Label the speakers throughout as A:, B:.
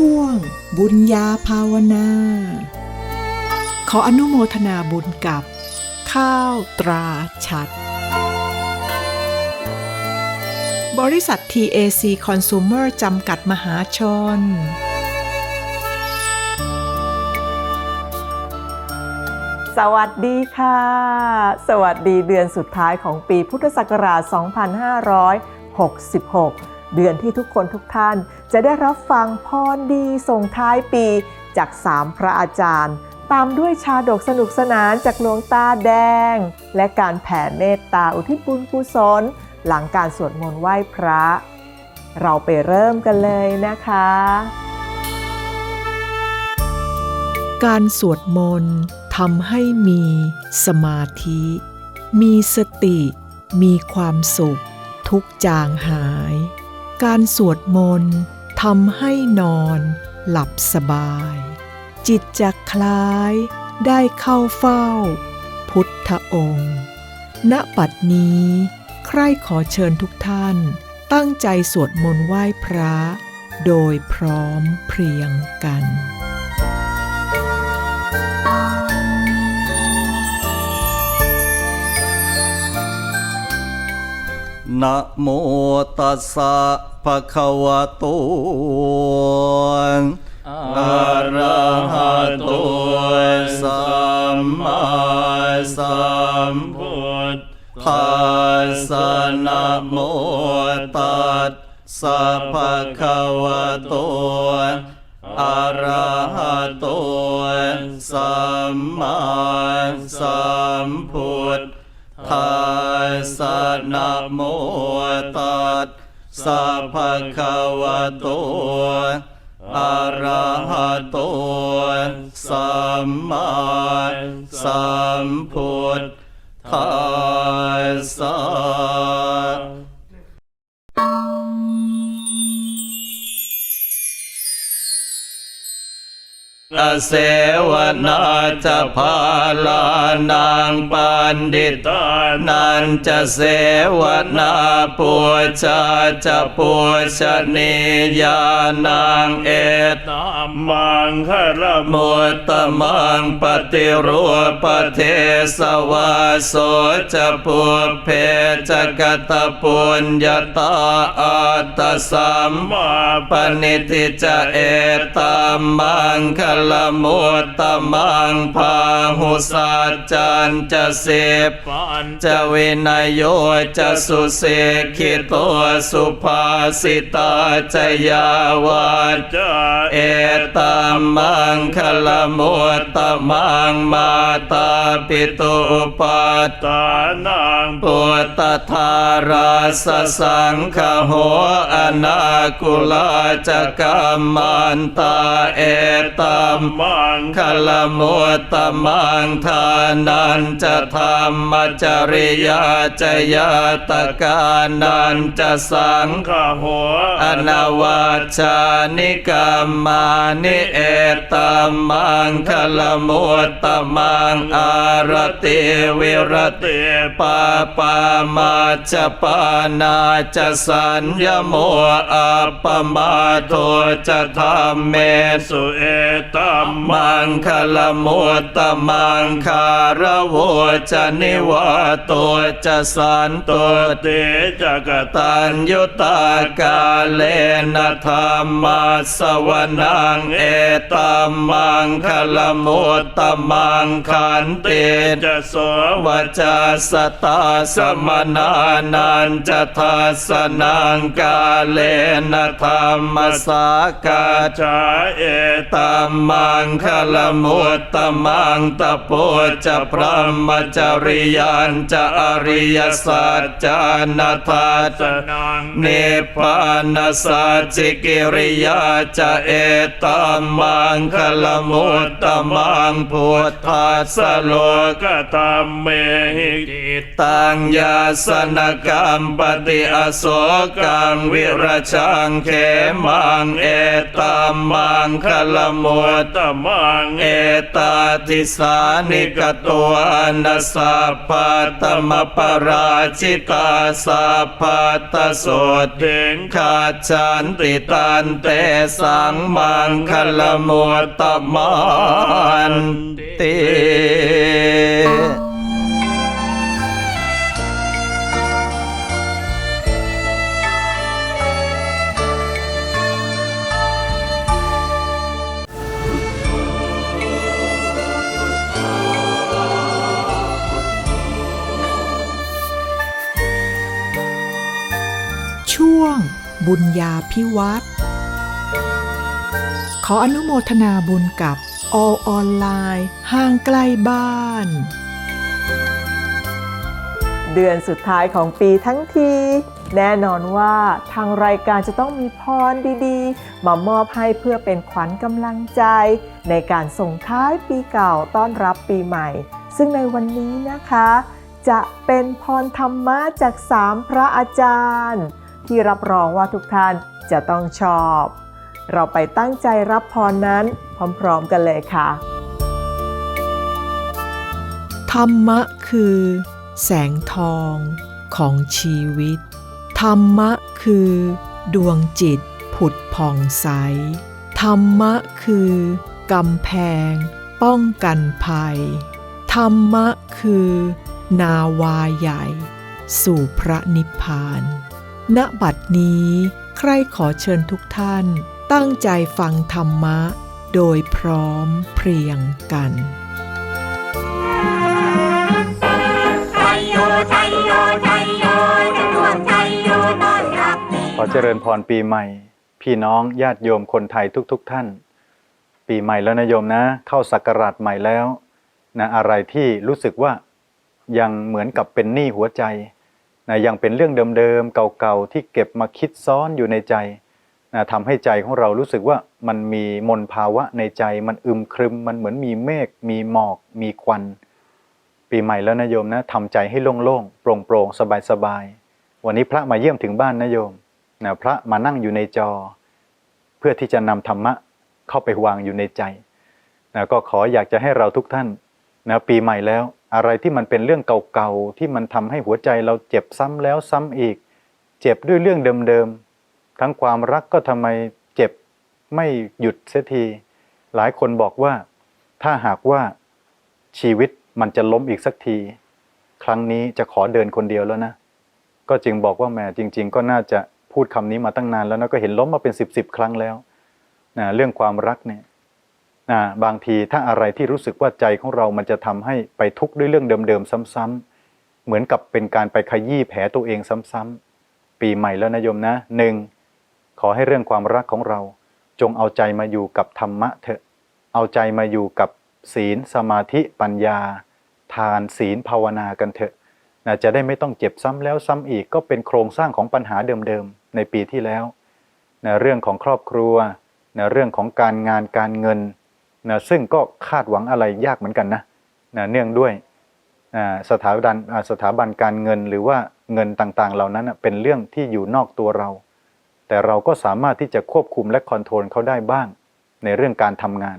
A: ช่วง บุญญาภาวนา ขออนุโมทนาบุญกับ ข้าวตราชัด บริษัท TAC Consumer จำกัดมหาชน
B: สวัสดีค่ะ สวัสดีเดือนสุดท้ายของปีพุทธศักราช 2566 เดือนที่ทุกคนทุกท่าน จะได้รับฟังพรดีส่งท้ายปีจาก3พระอาจารย์ ตามด้วยชาดกสนุกสนานจากหลวงตาแดง และการแผ่เมตตาอุทิศบุญกุศลหลังการสวดมนต์ไหว้พระ เราไปเริ่มกันเลยนะคะ
A: การสวดมนต์ทำให้มีสมาธิ มีสติ มีความสุข ทุกจางหาย การสวดมนต์ ทำให้นอนหลับสบาย จิตจะคล้ายได้เข้าเฝ้า พุทธองค์ ณปัดนี้ ใครขอเชิญทุกท่าน ตั้งใจสวดมนต์ไหว้พระ โดยพร้อมเพรียงกัน
C: นะโมตัสสะ ภะคะวะโตอะระหะโตสัมมาสัมพุทธัสสะนะโมตัสสะภะคะวะโตอะระหะโตสัมมาสัมพุทธัสสะนะโมตัส สะภะคะวะโตอะระหะโตสัมมาสัมพุทธัสสะ เสวนาจะพาลานางปันดิตานันจะเสวนาปูชาจะปูชนียานางเอตมังคารมุตตมังปฏิรูปเทสวาโสจะปูเพจกตปุญญาตาอัตสัมมาปณิติจะเอตมังคลมุตตมังพาหุสัจจันจะเสพจะวินยโยจะสุเสขิโตสุภาสิตาจะยาวาจเอตัมมังคลมุตตมังมาตาปิตุปัตานังปุตตทาราสสังคโหอนาคุลาจะกัมมันตาเอตัมมังคลมุตตมังทานันจะธรรมจริยาจะยาตกานันจะสังคโหอนาวาชานิกรรมานิเอตมังคลมุตตมังอารติวิรติปาปามาจะปานาจะสัญญโมอัปปมาโทจะธรรมเมสุเอตัมมังคลมุตตมังคารโวจะนิวาโตจะสันโตเตจะกตัญยุตากาเลนะธรรมาสวนังเอตัมมังคลมุตตมังขันเตจะสวจาสตาสมนานันจะทัสนังกาเลนะธรรมสากาจาเอตัมมมังคลมุตตมังตะโพจะพระมจริยันจะอริยสัจจานาทาสนังเนปานสัจิกิริยาจะเอตัมมังคลมุตตมังพุทธัสโลกตัมเมหิกิตังยาสนกรรมปฏิอโศกังวิรชังเขมังเอตัมมังคลมุตตมังเอตาทิสานิกตัวนัสสะปัตตมปราชิตาสัพพัตตโสติงขาชันติตันเตสังมังคลมุตตมันติ
A: บุญญาพิวัตรขออนุโมทนาบุญกับอออนไลน์ห่างไกลบ้าน
B: เดือนสุดท้ายของปีทั้งที แน่นอนว่าทางรายการจะต้องมีพรดีๆ มามอบให้เพื่อเป็นขวัญกำลังใจ ในการส่งท้ายปีเก่าต้อนรับปีใหม่ ซึ่งในวันนี้นะคะ จะเป็นพรธรรมะจากสามพระอาจารย์ ที่รับรองว่าทุกท่านจะต้องชอบ เราไปตั้งใจรับพรนั้นพร้อมๆกันเลยค่ะ
A: ธรรมะคือ แสงทองของชีวิต ธรรมะคือ ดวงจิตผุดผ่องใส ธรรมะคือกำแพง ป้องกันภัย ธรรมะคือ นาวาใหญ่ สู่พระนิพพาน ณบัดนี้ ใครขอเชิญทุกท่านตั้งใจฟังธรรมะ โดยพร้อมเพรียงกัน
D: ไทยโยไทยโยไทยโยจะร่วมไทยโยต้อนรับปี
E: ขอเจริญพรปีใหม่ พี่น้องญาติโยมคนไทยทุกๆทท่าน ปีใหม่แล้วนะโยมนะ เข้าศักราชใหม่แล้วนะอะไรที่รู้สึกว่ายังเหมือนกับเป็นหนี้หัวใจ นะยังเป็นเรื่องเดิมๆเก่าๆที่เก็บมาคิดซ้อนอยู่ในใจนะทำให้ใจของเรารู้สึกว่ามันมีมนภาวะในใจ มันอึมครึม มันเหมือนมีเมฆมีหมอก มีควัน ปีใหม่แล้วนะโยมนะทำใจให้โล่งๆโปร่งๆสบายๆวันนี้พระมาเยี่ยมถึงบ้านนะโยมนะพระมานั่งอยู่ในจอ เพื่อที่จะนำธรรมะเข้าไปวางอยู่ในใจนะก็ขออยากจะให้เราทุกท่านนะปีใหม่แล้ว อะไรที่มันเป็นเรื่องเก่าๆที่มันทำให้หัวใจเราเจ็บซ้ำแล้วซ้ำอีก เจ็บด้วยเรื่องเดิมๆทั้งความรักก็ทำไมเจ็บไม่หยุดเสียที หลายคนบอกว่า ถ้าหากว่าชีวิตมันจะล้มอีกสักที ครั้งนี้จะขอเดินคนเดียวแล้วนะ ก็จึงบอกว่าแหมจริง ๆ ก็น่าจะพูดคำนี้มาตั้งนานแล้วนะก็เห็นล้มมาเป็นสิบสิบครั้งแล้วนะเรื่องความรักเนี่ย นะบางทีถ้าอะไรที่รู้สึกว่าใจของเรามันจะทำให้ไปทุกข์ด้วยเรื่องเดิมๆซ้ำๆเหมือนกับเป็นการไปขยี้แผลตัวเองซ้ำๆปีใหม่แล้วนะโยมนะหนึ่งขอให้เรื่องความรักของเรา จงเอาใจมาอยู่กับธรรมะเถอะ เอาใจมาอยู่กับศีลสมาธิปัญญา ทานศีลภาวนากันเถอะนะจะได้ไม่ต้องเจ็บซ้ำแล้วซ้ำอีกก็เป็นโครงสร้างของปัญหาเดิมๆในปีที่แล้วนะเรื่องของครอบครัวนะเรื่องของการงานการเงิน นะซึ่งก็คาดหวังอะไรยากเหมือนกันนะนะเนื่องด้วยสถาบันสถาบันการเงินหรือว่าเงินต่างๆ เหล่านั้นเป็นเรื่องที่อยู่นอกตัวเรา แต่เราก็สามารถที่จะควบคุมและคอนโทรลเขาได้บ้าง ในเรื่องการทำงาน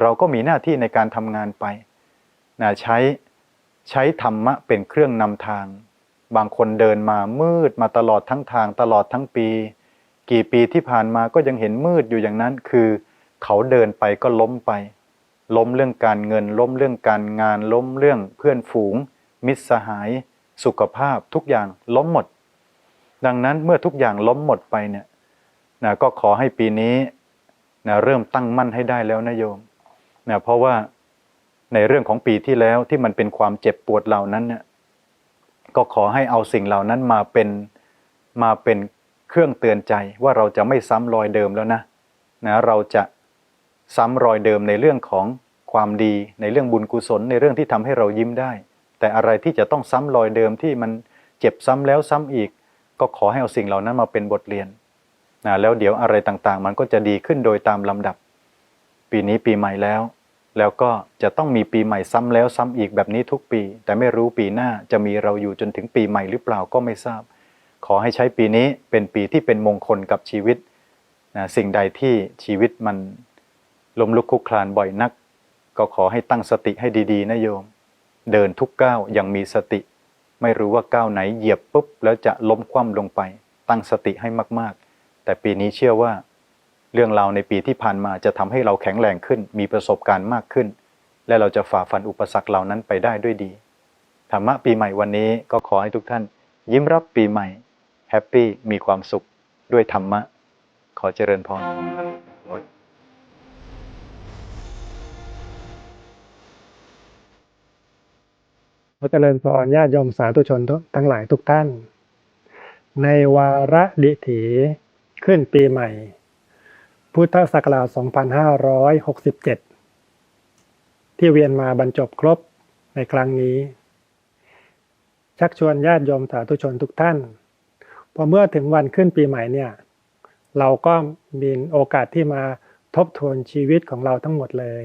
E: เราก็มีหน้าที่ในการทำงานไปนะใช้ใช้ธรรมะเป็นเครื่องนำทาง บางคนเดินมามืดมาตลอดทั้งทางตลอดทั้งปี กี่ปีที่ผ่านมาก็ยังเห็นมืดอยู่อย่างนั้นคือ เขาเดินไปก็ล้มไป ล้มเรื่องการเงิน ล้มเรื่องการงาน ล้มเรื่องเพื่อนฝูง มิตรสหาย สุขภาพทุกอย่างล้มหมด ดังนั้นเมื่อทุกอย่างล้มหมดไปเนี่ยนะก็ขอให้ปีนี้นะเริ่มตั้งมั่นให้ได้แล้วนะโยมนะเพราะว่าในเรื่องของปีที่แล้วที่มันเป็นความเจ็บปวดเหล่านั้นเนี่ยก็ขอให้เอาสิ่งเหล่านั้นมาเป็นมาเป็นเครื่องเตือนใจว่าเราจะไม่ซ้ำรอยเดิมแล้วนะนะเราจะ ซ้ำรอยเดิมในเรื่องของความดีในเรื่องบุญกุศลในเรื่องที่ทำให้เรายิ้มได้ แต่อะไรที่จะต้องซ้ำรอยเดิมที่มันเจ็บซ้ำแล้วซ้ำอีก ก็ขอให้เอาสิ่งเหล่านั้นมาเป็นบทเรียนนะแล้วเดี๋ยวอะไรต่างๆ มันก็จะดีขึ้นโดยตามลำดับ ปีนี้ปีใหม่แล้ว แล้วก็จะต้องมีปีใหม่ซ้ำแล้วซ้ำอีกแบบนี้ทุกปี แต่ไม่รู้ปีหน้าจะมีเราอยู่จนถึงปีใหม่หรือเปล่าก็ไม่ทราบ ขอให้ใช้ปีนี้เป็นปีที่เป็นมงคลกับชีวิตนะสิ่งใดที่ชีวิตมัน ล้มลุกคลุกคลานบ่อยนัก ก็ขอให้ตั้งสติให้ดีๆนะโยม เดินทุกก้าวย่างมีสติ ไม่รู้ว่าก้าวไหนเหยียบปุ๊บ แล้วจะล้มคว่ำลงไป ตั้งสติให้มากๆ แต่ปีนี้เชื่อว่า เรื่องราวในปีที่ผ่านมาจะทำให้เราแข็งแรงขึ้น มีประสบการณ์มากขึ้น และเราจะฝ่าฟันอุปสรรคเหล่านั้นไปได้ด้วยดีธรรมะปีใหม่วันนี้ก็ขอให้ทุกท่าน ยิ้มรับปีใหม่แฮปปี้มีความสุขด้วยธรรมะ ขอเจริญพร
F: ขอเจริญพรญาติโยมสาธุชนทั้งหลายทุกท่าน ในวาระดิถีขึ้นปีใหม่ พุทธศักราช 2567 ที่เวียนมาบรรจบครบในครั้งนี้ ชักชวนญาติโยมสาธุชนทุกท่าน พอเมื่อถึงวันขึ้นปีใหม่เนี่ย เราก็มีโอกาสที่มาทบทวนชีวิตของเราทั้งหมดเลย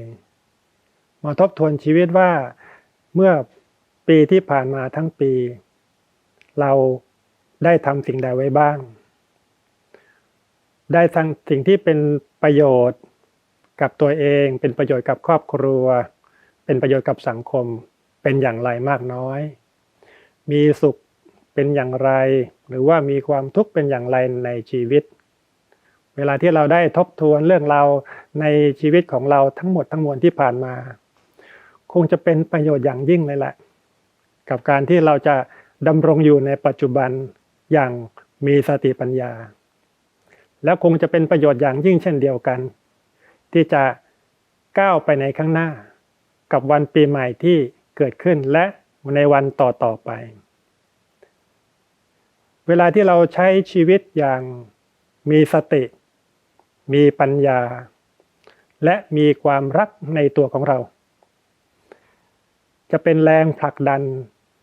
F: มาทบทวนชีวิตว่าเมื่อ ปีที่ผ่านมาทั้งปี เราได้ทำสิ่งใดไว้บ้าง ได้ทั้งสิ่งที่เป็นประโยชน์กับตัวเอง เป็นประโยชน์กับครอบครัว เป็นประโยชน์กับสังคม เป็นอย่างไรมากน้อย มีสุขเป็นอย่างไร หรือว่ามีความทุกข์เป็นอย่างไรในชีวิต เวลาที่เราได้ทบทวนเรื่องเราในชีวิตของเราทั้งหมดทั้งมวลที่ผ่านมา คงจะเป็นประโยชน์อย่างยิ่งเลยแหละ กับการที่เราจะดำรงอยู่ในปัจจุบันอย่างมีสติปัญญา แล้วคงจะเป็นประโยชน์อย่างยิ่งเช่นเดียวกัน ที่จะก้าวไปในข้างหน้า กับวันปีใหม่ที่เกิดขึ้นและในวันต่อต่อไป เวลาที่เราใช้ชีวิตอย่างมีสติ มีปัญญา และมีความรักในตัวของเรา จะเป็นแรงผลักดัน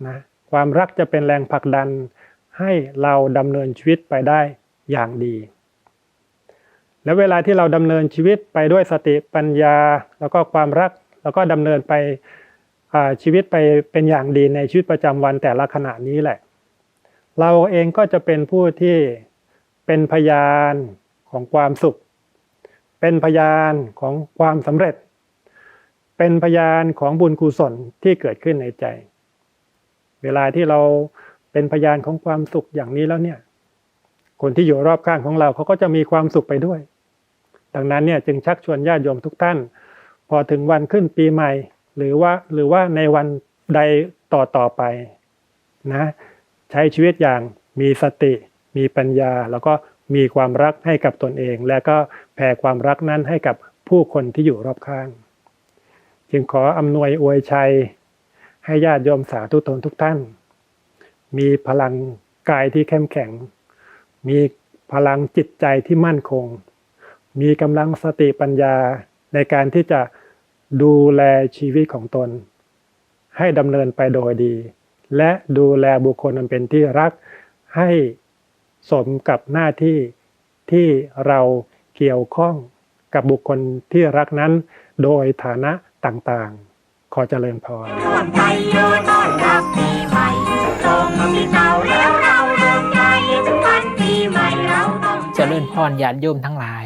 F: นะความรักจะเป็นแรงผลักดันให้เราดำเนินชีวิตไปได้อย่างดี และเวลาที่เราดำเนินชีวิตไปด้วยสติปัญญา แล้วก็ความรักแล้วก็ดำเนินไปชีวิตไปเป็นอย่างดีในชีวิตประจำวันแต่ละขณะนี้แหละ เราเองก็จะเป็นผู้ที่เป็นพยานของความสุข เป็นพยานของความสำเร็จ เป็นพยานของบุญกุศลที่เกิดขึ้นในใจ เวลาที่เราเป็นพยานของความสุขอย่างนี้แล้วเนี่ย คนที่อยู่รอบข้างของเราเขาก็จะมีความสุขไปด้วย ดังนั้นเนี่ยจึงชักชวนญาติโยมทุกท่าน พอถึงวันขึ้นปีใหม่ หรือว่าหรือว่าในวันใดต่อต่อไปนะใช้ชีวิตอย่างมีสติ มีปัญญา แล้วก็มีความรักให้กับตนเอง และก็แผ่ความรักนั้นให้กับผู้คนที่อยู่รอบข้าง จึงขออำนวยอวยชัย ให้ญาติโยมสาธุชนทุกท่าน มีพลังกายที่เข้มแข็ง มีพลังจิตใจที่มั่นคง มีกำลังสติปัญญาในการที่จะดูแลชีวิตของตน ให้ดำเนินไปโดยดี และดูแลบุคคลอันเป็นที่รักให้สมกับหน้าที่ที่เราเกี่ยวข้องกับบุคคลที่รักนั้น โดยฐานะต่างๆ ขอเจริญพร
D: ร่วมไทยโยต้อนรับปีใหม่ตรงที่เก่าแล้วเราเริ่มใจถึงวันปีใหม่เราต้อง
G: เจริญพรญาติโยมทั้งหลาย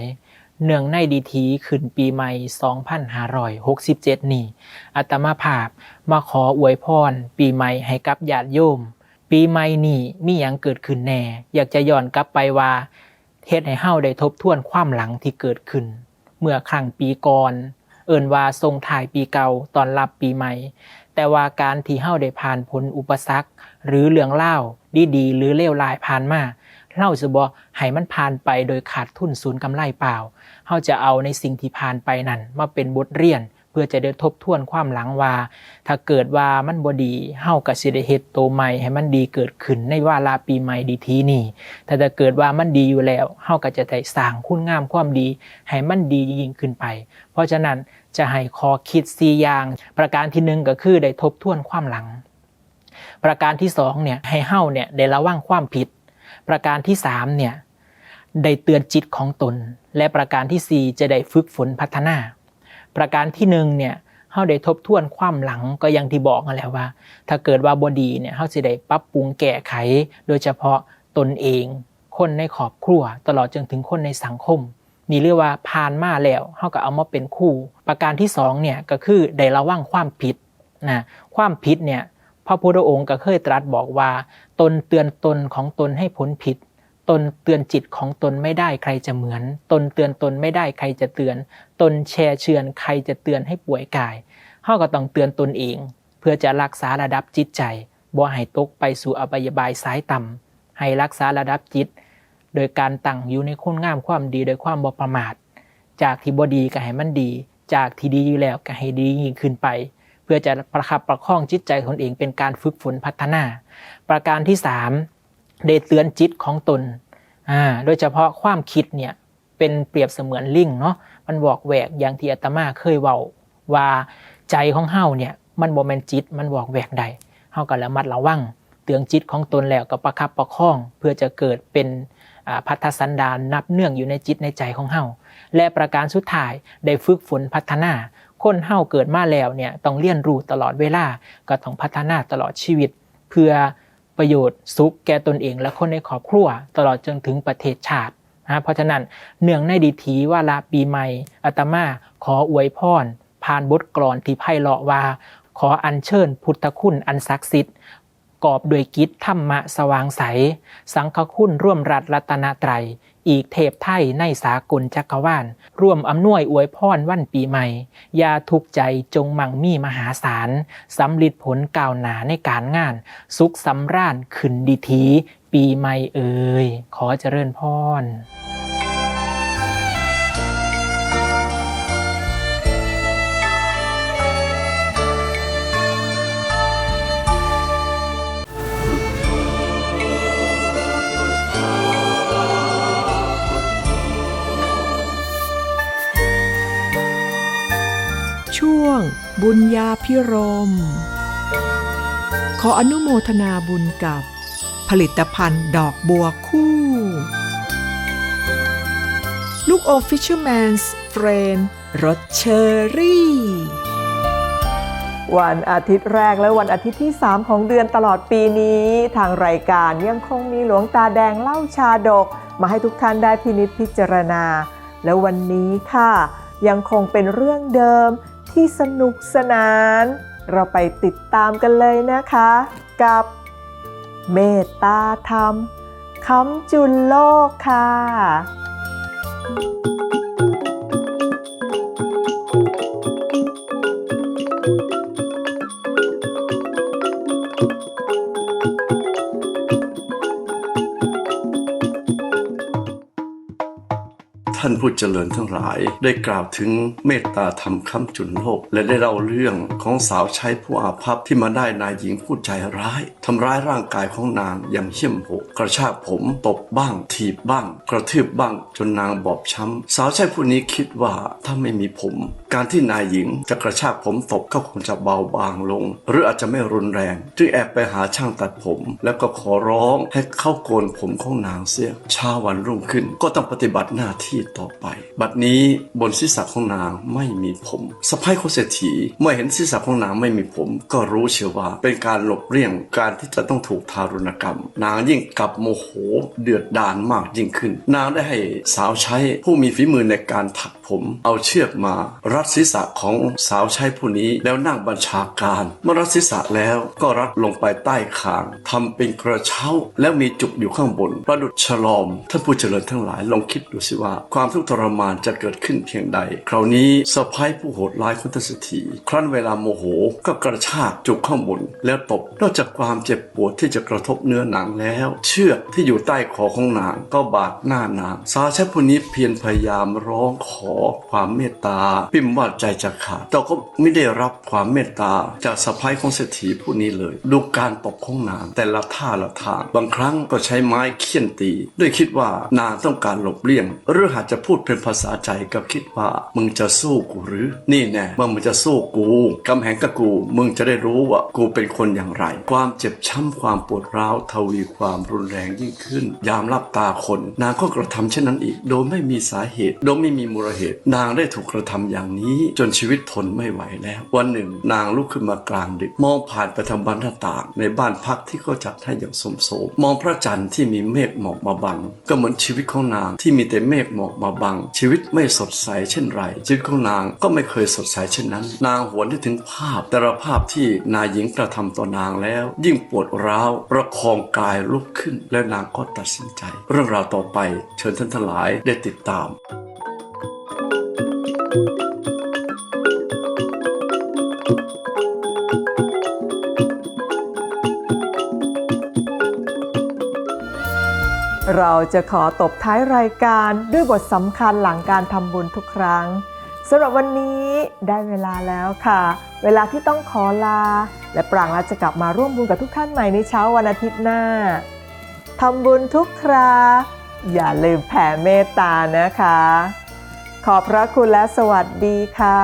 G: เนื่องในดีทีขึ้นปีใหม่ 2567 นี่อาตมาภาพมาขออวยพรปีใหม่ให้กับญาติโยม ปีใหม่นี่มีหยังเกิดขึ้นแน่ อยากจะย้อนกลับไปว่าเฮ็ดให้เฮาได้ทบทวนความหลังที่เกิดขึ้น เมื่อครั้งปีก่อน เอิ่นว่าทรงถ่ายปีเก่าตอนรับปีใหม่ แต่ว่าการที่เฮาได้ผ่านพ้นอุปสรรค หรือเรื่องเล่าวดีๆหรือเลวร้ายผ่านมาเล่าจะบอกให้มันผ่านไปโดยขาดทุนศูนย์กำไรเปล่าเฮาจะเอาในสิ่งที่ผ่านไปนั่นมาเป็นบทเรียนเพื่อจะได้ทบทวนความหลังว่า ถ้าเกิดว่ามันบ่ดีเฮาก็สิได้เฮ็ดโตใหม่ให้มันดีเกิดขึ้นในวาระปีใหม่ดีทีนี้แต่ถ้าเกิดว่ามันดีอยู่แล้วเฮาก็จะได้สร้างคุณงามความดี ให้มันดียิ่งขึ้นไป เพราะฉะนั้นจะให้ขอคิดสี่อย่าง ประการที่หนึ่งก็คือได้ทบทวนความหลัง ประการที่สองเนี่ยให้เฮาเนี่ยได้ระวังความผิด ประการที่สามเนี่ยได้เตือนจิตของตน และประการที่สี่จะได้ฝึกฝนพัฒนา ประการที่หนึ่งเนี่ยเฮาได้ทบทวนความหลังก็อย่างที่บอกกันแล้วว่า ถ้าเกิดว่าบดีเนี่ยเฮาสิได้ปรับปรุงแก้ไข โดยเฉพาะตนเอง คนในครอบครัว ตลอดจนถึงคนในสังคม นี่เรียกว่าผ่านมาแล้วเฮาก็เอามาเป็นคู่ ประการที่สองเนี่ยก็คือได้ระวังความผิดนะความผิดเนี่ยพระพุทธองค์ก็เคยตรัสบอกว่า ตนเตือนตนของตนให้พ้นผิด ตนเตือนจิตของตนไม่ได้ใครจะเหมือน ตนเตือนตนไม่ได้ใครจะเตือน ตนแชร์เชือนใครจะเตือนให้ป่วยกายเฮาก็ต้องเตือนตนเอง เพื่อจะรักษาระดับจิตใจบ่ให้ตกไปสู่อบายบายสายต่ำให้รักษาระดับจิต โดยการตั้งอยู่ในคุณงามความดีโดยความบ่ประมาท จากที่บ่ดีก็ให้มันดี จากที่ดีอยู่แล้วก็ให้ดียิ่งขึ้นไป เพื่อจะประคับประคองจิตใจตนเองเป็นการฝึกฝนพัฒนา ประการที่สาม ได้เตือนจิตของตนอ่าโดยเฉพาะความคิดเนี่ยเป็นเปรียบเสมือนลิงเนาะมันบอกแหวกอย่างที่อาตมาเคยเว้าว่าใจของเฮาเนี่ยมันบ่แม่นจิตมันบอกแหวกใดเฮาก็ระมัดระวังเตือนจิตของตนแล้วก็ประคับประคอง เพื่อจะเกิดเป็นพัฒสันดานนับเนื่องอยู่ในจิตในใจของเฮาและประการสุดท้ายได้ฝึกฝนพัฒนา คนเฮาเกิดมาแล้วเนี่ยต้องเรียนรู้ตลอดเวลาก็ต้องพัฒนาตลอดชีวิต เพื่อ ประโยชน์สุขแก่ตนเองและคนในครอบครัว ตลอดจนถึงประเทศชาตินะเพราะฉะนั้นเนื่องในดีทีว่าลาปีใหม่อาตมาขออวยพรผ่านบทกลอนที่ไพเลาะว่า ขออัญเชิญพุทธคุณอันศักดิ์สิทธิ์ กอบด้วยกิจธรรมะสว่างใส สังฆคุณร่วมรัตรัตนตรัย อีกเทพไทยในสากลจักรวาล ร่วมอำนวยอวยพรวันปีใหม่ ยาทุกใจจงมั่งมีมหาศาลสำลิดผลก้าวหนาในการงาน สุขสำราญขึ้นดีที ปีใหม่เอ่ยขอเจริญพร
A: บุญญาพิรม ขออนุโมทนาบุญกับ ผลิตภัณฑ์ดอกบัวคู่ ลูกอม Fisherman's Friend รสเชอรี่
B: วันอาทิตย์แรกและวันอาทิตย์ที่ 3 ของเดือนตลอดปีนี้ ทางรายการยังคงมีหลวงตาแดงเล่าชาดก มาให้ทุกท่านได้พินิจพิจารณา แล้ววันนี้ค่ะ ยังคงเป็นเรื่องเดิม ที่สนุกสนาน เราไปติดตามกันเลยนะคะ กับเมตตาธรรมคำจุลโลกค่ะา
H: นผู้เจริญทั้งหลาย ได้กล่าวถึงเมตตาธรรมค้ำจุนโลก และได้เล่าเรื่องของสาวใช้ผู้อาภัพที่มาได้นายหญิงผู้ใจร้าย ทำร้ายร่างกายของนางอย่างเหี้ยมโหดกระชากผมตบบ้าง ถีบบ้าง กระทืบบ้าง จนนางบอบช้ำ สาวใช้ผู้นี้คิดว่าถ้าไม่มีผม การที่นายหญิงจะกระชากผมตบก็คงจะเบาบางลง หรืออาจจะไม่รุนแรง จึงแอบไปหาช่างตัดผม แล้วก็ขอร้องให้เข้าโกนผมของนางเสียเช้าวันรุ่งขึ้น ก็ต้องปฏิบัติหน้าที่ต่อไป บัดนี้บนศีรษะของนางไม่มีผมสะพ้ายของเศรษฐีเมื่อเห็นศีรษะของนางไม่มีผม ก็รู้เชียวว่าเป็นการหลบเลี่ยงการที่จะต้องถูกทารุณกรรม นางยิ่งกลับโมโหเดือดดาลมากยิ่งขึ้น นางได้ให้สาวใช้ผู้มีฝีมือในการถักผม เอาเชือกมา รัดศีรษะของสาวใช้ผู้นี้แล้วนั่งบัญชาการ เมื่อรัดศีรษะแล้วก็รัดลงไปใต้คางทำเป็นกระเช้า แล้วมีจุกอยู่ข้างบน ประดุจฉลอมท่านผู้เจริญทั้งหลายลองคิดดูสิว่า ความทุทุกข์ทรมานจะเกิดขึ้นเพียงใด คราวนี้สะพ้ายผู้โหดร้ายคุณทศถีครั้นเวลาโมโหก็กระชากจุกข้างบนแล้วตบนอกจากความเจ็บปวดที่จะกระทบเนื้อหนังแล้ว เชือกที่อยู่ใต้คอของนางก็บาดหน้านางสาวใช้ผู้นี้เพียรพยายามร้องขอความเมตตาพิมว่าใจจะขาดแต่ก็ไม่ได้รับความเมตตาจากสะพ้ายของเศรษฐีผู้นี้เลย ดูการตบของนางแต่ละท่าละทางบางครั้งก็ใช้ไม้เคี่ยนตีด้วยคิดว่านางต้องการหลบเลี่ยง หรือหากจะพูดเป็นภาษาใจก็คิดว่ามึงจะสู้กูหรือ นี่แน่เมื่อมึงจะสู้กูกำแหงกับกู มึงจะได้รู้ว่ากูเป็นคนอย่างไร ความเจ็บช้ำความปวดร้าวทวีความรุนแรงยิ่งขึ้น ยามรับตาคน นางก็กระทำเช่นนั้นอีก โดยไม่มีสาเหตุ โดยไม่มีมูลเหตุ นางได้ถูกกระทำอย่างนี้จนชีวิตทนไม่ไหวแล้ว วันหนึ่ง นางลุกขึ้นมากลางดึก มองผ่านไปทางบานหน้าต่าง ในบ้านพักที่เขาจัดให้อย่างสมโสมมองพระจันทร์ที่มีเมฆหมอกมาบัง ก็เหมือนชีวิตของนางที่มีแต่เมฆหมอกมาบัง ชีวิตไม่สดใสเช่นไรชีวิตของนางก็ไม่เคยสดใสเช่นนั้น นางหวนได้ถึงภาพแต่ละภาพที่นายหญิงกระทำต่อนางแล้ว ยิ่งปวดร้าวประคองกายลุกขึ้น และนางก็ตัดสินใจ เรื่องราวต่อไปเชิญท่านทั้งหลายได้ติดตาม
B: เราจะขอตบท้ายรายการด้วยบทสำคัญหลังการทำบุญทุกครั้ง สำหรับวันนี้ได้เวลาแล้วค่ะ เวลาที่ต้องขอลา และปรางละจะกลับมาร่วมบุญกับทุกท่านใหม่ในเช้าวันอาทิตย์หน้าทำบุญทุกครา อย่าลืมแผ่เมตตานะคะ ขอบพระคุณและสวัสดีค่ะ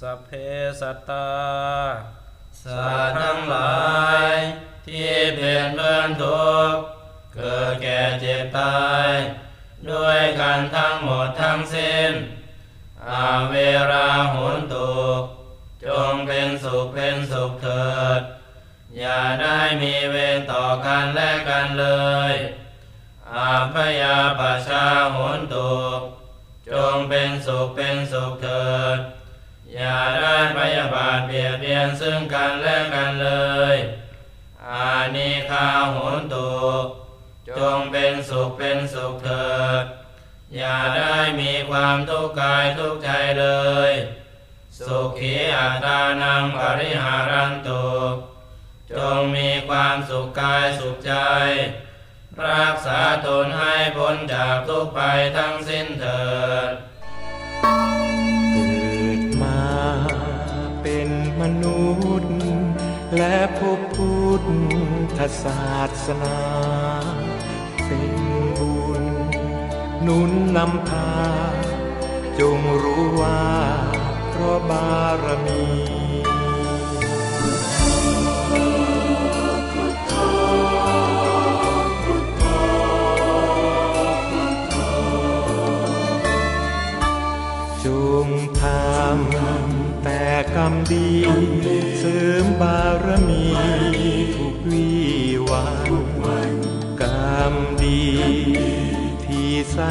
I: สัพเพสัตตา สัตว์ทั้งหลาย ที่เป็นเพื่อนทุกข์เกิดแก่เจ็บตาย ด้วยกันทั้งหมดทั้งสิ้น อาเวราหุนตุจงเป็นสุขเป็นสุขเถิด อย่าได้มีเวรต่อกันและกันเลย อาพยาปชาหุนตุจงเป็นสุขเป็นสุขเถิด อย่าได้พยาบาทเบียดเบียนซึ่งกันและกันเลย อานิคาโหนตุจงเป็นสุขเป็นสุขเถิด อย่าได้มีความทุกข์กายทุกข์ใจเลย สุขีอัตานังปริหารันตุจงมีความสุขกายสุขใจ รักษาตนให้พ้นจากทุกข์ไปทั้งสิ้นเถิด
J: และพบพุทธศาสนาเป็นบุญนุนนำพา จงรู้ว่าเพราะบารมีจงทำแต่กรรมดี